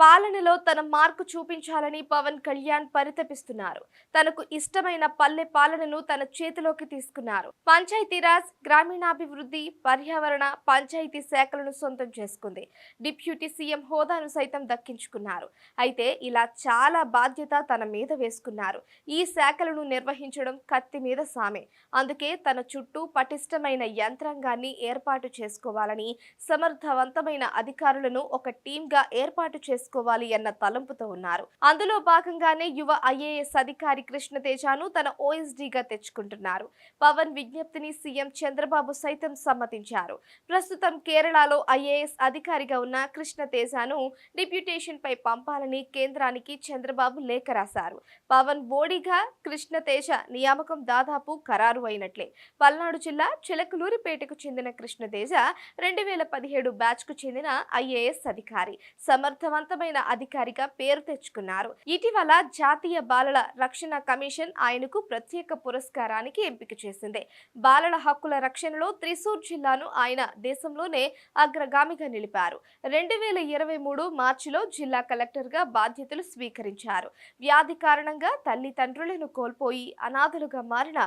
పాలనలో తన మార్కు చూపించాలని పవన్ కళ్యాణ్ పరితపిస్తున్నారు. తనకు ఇష్టమైన పల్లె పాలనను తన చేతిలోకి తీసుకున్నారు. పంచాయతీరాజ్ గ్రామీణాభివృద్ధి పర్యావరణ పంచాయతీ శాఖలను సొంతం చేసుకుంది. డిప్యూటీ సీఎం హోదాను సైతం దక్కించుకున్నారు. అయితే ఇలా చాలా బాధ్యత తన మీద వేసుకున్నారు. ఈ శాఖలను నిర్వహించడం కత్తి మీద సామే. అందుకే తన చుట్టూ పటిష్టమైన యంత్రాంగాన్ని ఏర్పాటు చేసుకోవాలని సమర్థవంతమైన అధికారులను ఒక టీంగా ఏర్పాటు చేసుకోవాలి అన్న తలంపుతో ఉన్నారు. అందులో భాగంగానే యువ ఐఏఎస్ అధికారి కృష్ణతేజాను తన ఓఎస్డీగా తెచ్చుకుంటున్నారు. పవన్ విజ్ఞప్తిని సీఎం చంద్రబాబు సైతం సమ్మతించారు. ప్రస్తుతం కేరళలో ఐఏఎస్ అధికారిగా ఉన్న కృష్ణతేజాను డిప్యూటేషన్ పై పంపాలని కేంద్రానికి చంద్రబాబు లేఖ రాశారు. పవన్ బోడిగా కృష్ణతేజ నియామకం దాదాపు ఖరారు అయినట్లే. పల్నాడు జిల్లా చిలకలూరిపేటకు చెందిన కృష్ణతేజ రెండు వేల పదిహేడు బ్యాచ్కు చెందిన ఐఏఎస్ అధికారి. ఉన్నతమైన అధికారిగా పేరు తెచ్చుకున్నారు. ఇటీవల జాతీయ బాలల రక్షణ కమిషన్ ఆయనకు ప్రత్యేక పురస్కారానికి ఎంపిక చేసింది. బాలల హక్కుల రక్షణలో త్రిశూర్ జిల్లాను ఆయన దేశంలోనే అగ్రగామిగా నిలిపారు. రెండు వేల ఇరవై మూడు మార్చిలో జిల్లా కలెక్టర్గా బాధ్యతలు స్వీకరించారు. వ్యాధి కారణంగా తల్లిదండ్రులను కోల్పోయి అనాథలుగా మారిన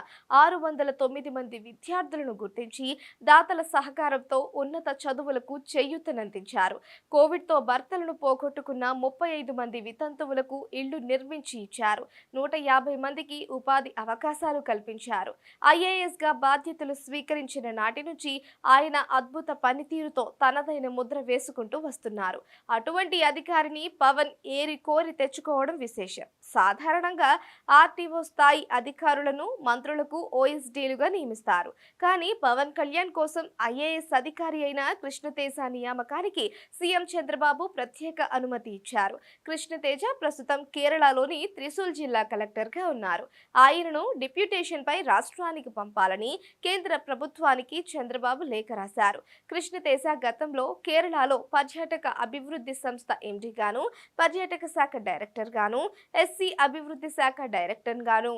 ఆరు వందల తొమ్మిది మంది విద్యార్థులను గుర్తించి దాతల సహకారంతో ఉన్నత చదువులకు చేయూతనందించారు. కోవిడ్తో భర్తలను పోగొట్టు పోగొట్టుకున్న ముప్పై ఐదు మంది వితంతువులకు ఇళ్ళు నిర్మించి ఇచ్చారు. నూట యాభై మందికి ఉపాధి అవకాశాలు కల్పించారు. ఐఏఎస్గా బాధ్యతలు స్వీకరించిన నాటి నుంచి ఆయన అద్భుత పనితీరుతో తనదైన ముద్ర వేసుకుంటూ వస్తున్నారు. అటువంటి అధికారిని పవన్ ఏరి కోరి తెచ్చుకోవడం విశేషం. సాధారణంగా ఆర్టీఓ స్థాయి అధికారులను మంత్రులకు ఓఎస్డీలుగా నియమిస్తారు. కానీ పవన్ కళ్యాణ్ కోసం ఐఏఎస్ అధికారి అయిన కృష్ణతేజ నియామకానికి సీఎం చంద్రబాబు ప్రత్యేక అనుమతి అనుమతి ఇచ్చారు. కృష్ణతేజ ప్రస్తుతం కేరళలోని త్రిశూల్ జిల్లా కలెక్టర్గా ఉన్నారు. ఆయనను డిప్యూటేషన్పై రాష్ట్రానికి పంపాలని కేంద్ర ప్రభుత్వానికి చంద్రబాబు లేఖ రాశారు. కృష్ణతేజ గతంలో కేరళలో పర్యాటక అభివృద్ధి సంస్థ ఎండిగాను పర్యాటక శాఖ డైరెక్టర్ గాను ఎస్సీ అభివృద్ధి శాఖ డైరెక్టర్ గాను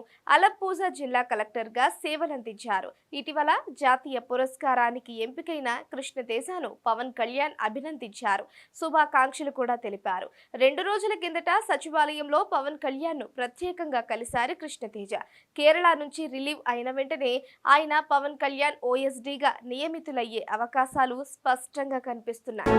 జిల్లా కలెక్టర్గా సేవలందించారు. ఇటీవల జాతీయ పురస్కారానికి ఎంపికైన కృష్ణతేజను పవన్ కళ్యాణ్ అభినందించారు. శుభాకాంక్షలు కూడా తెలిపారు. రెండు రోజుల కిందట సచివాలయంలో పవన్ కళ్యాణ్ను ప్రత్యేకంగా కలిశారు కృష్ణతేజ. కేరళ నుంచి రిలీవ్ అయిన వెంటనే ఆయన పవన్ కళ్యాణ్ ఓఎస్డీగా నియమితులయ్యే అవకాశాలు స్పష్టంగా కనిపిస్తున్నాయి.